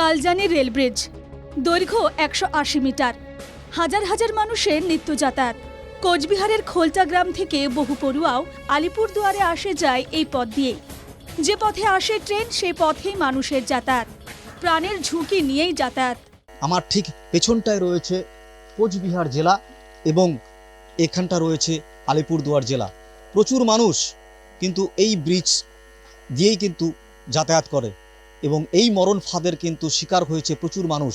Kaljani rail bridge দৈর্ঘ্য একশো আশি মিটার। হাজার হাজার মানুষের নিত্য যাতায়াত। কোচবিহারের খোলতা গ্রাম থেকে বহু পড়ুয়াও আলিপুরদুয়ারে আসে যায় এই পথ দিয়ে যে পথে আসে ট্রেন, সে পথেই মানুষের যাতায়াত। প্রাণের ঝুঁকি নিয়েই যাতায়াত। আমার ঠিক পেছনটায় রয়েছে কোচবিহার জেলা এবং এখানটা রয়েছে আলিপুরদুয়ার জেলা। প্রচুর মানুষ কিন্তু এই ব্রিজ দিয়েই কিন্তু যাতায়াত করে। এবং এই মরণ ফাঁদের কিন্তু শিকার হয়েছে প্রচুর মানুষ।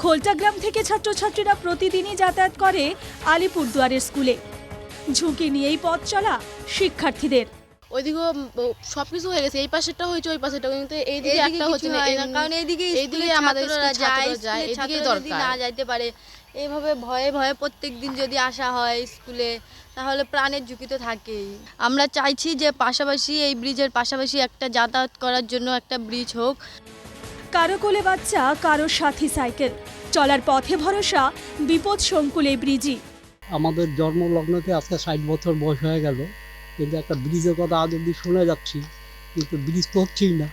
খোলটা গ্রাম থেকে ছাত্রছাত্রীরা প্রতিদিনই যাতায়াত করে আলিপুরদুয়ারের স্কুলে। ঝুঁকি নিয়েই পথ চলা শিক্ষার্থীদের। ওইদিকেও সব কিছু হয়ে গেছে। এই পাশেরটা হয়েছে ওই পাশেরটা। কিন্তু এইদিকে এইদিকে একটা হচ্ছে না কারণ এইদিকে এইদিকে আমাদের যায়। যদি দরকার। না যাইতে পারে এইভাবে ভয়ে ভয়ে প্রত্যেক দিন যদি আসা হয় স্কুলে তাহলে প্রাণের ঝুঁকি তো থাকেই। আমরা চাইছি যে পাশাপাশি এই ব্রিজের পাশাপাশি একটা যাতায়াত করার জন্য একটা ব্রিজ হোক। কারও কোলে বাচ্চা কারও সাথী সাইকেল। চলার পথে ভরসা বিপদ সংকুল এই ব্রিজই। আমাদের জন্মলগ্নতে আজকে ষাট বছর বয়স হয়ে গেল। কিন্তু একটা ব্রিজের কথা আজ অব্দি শুনে যাচ্ছি কিন্তু ব্রিজ তো হচ্ছেই না।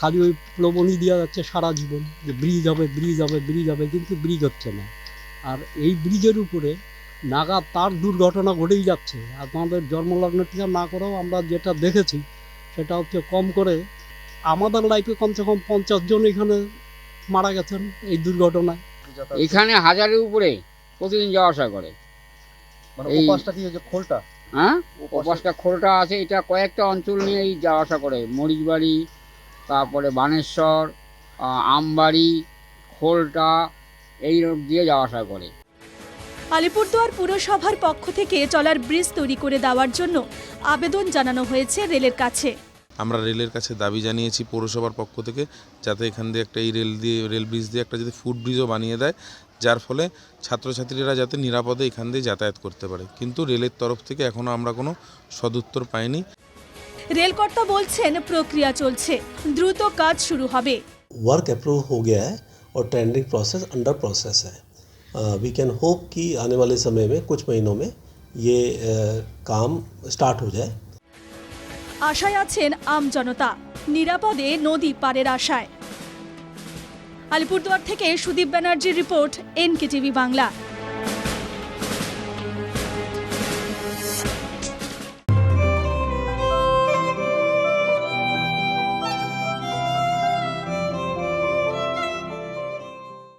খালি ওই প্রবণই দেওয়া যাচ্ছে সারা জীবন যে ব্রিজ হবে ব্রিজ হবে ব্রিজ হবে কিন্তু ব্রিজ হচ্ছে না। আর এই ব্রিজের উপরে নাগা তার দুর্ঘটনা ঘটেই যাচ্ছে। আর আমাদের জন্মলগ্ন থেকে না করেও আমরা যেটা দেখেছি সেটা হচ্ছে কম করে আমাদের লাইফে কমসে কম পঞ্চাশ জন এখানে মারা গেছেন এই দুর্ঘটনায়। এখানে হাজারের উপরে প্রতিদিন যাওয়া আসা করে। মানে এই- খোলটা? হ্যাঁ? ওপাশটা খোলটা আছে এটা কয়েকটা অঞ্চল নিয়েই যাওয়া আসা করে। মরিচবাড়ি তারপরে বানেশ্বর আমবাড়ি খোলটা এই রোড দিয়ে যাওয়া আসা করে। আলিপুরদুয়ার পুরসভার পক্ষ থেকে চলার ব্রিজ তৈরি করে দেওয়ার জন্য আবেদন জানানো হয়েছে রেলের কাছে। আমরা রেলের কাছে দাবি জানিয়েছি পৌরসভার পক্ষ থেকে যাতে এখান দিয়ে একটা এই রেল দিয়ে রেল ব্রিজ দিয়ে একটা যদি ফুড ব্রিজও বানিয়ে দেয় যার ফলে ছাত্রছাত্রীরা যাতে নিরাপদে এখান দিয়ে যাতায়াত করতে পারে। কিন্তু রেলের তরফ থেকে এখনও আমরা কোনো সদুত্তর পাইনি। রেলকর্তা বলছেন প্রক্রিয়া চলছে দ্রুত কাজ শুরু হবে। ওয়ার্ক অ্যাপ্রুভ হয়ে গেছে और टेंडरिंग प्रोसेस अंडर प्रोसेस है वी कैन होप कि आने वाले समय में कुछ महीनों में ये अ, काम स्टार्ट हो जाए আশায় আছেন আম জনতা নিরাপদে নদী পারের আশায় আলিপুরদুয়ার থেকে সুদীপ ব্যানার্জির রিপোর্ট এনকেটিভি বাংলা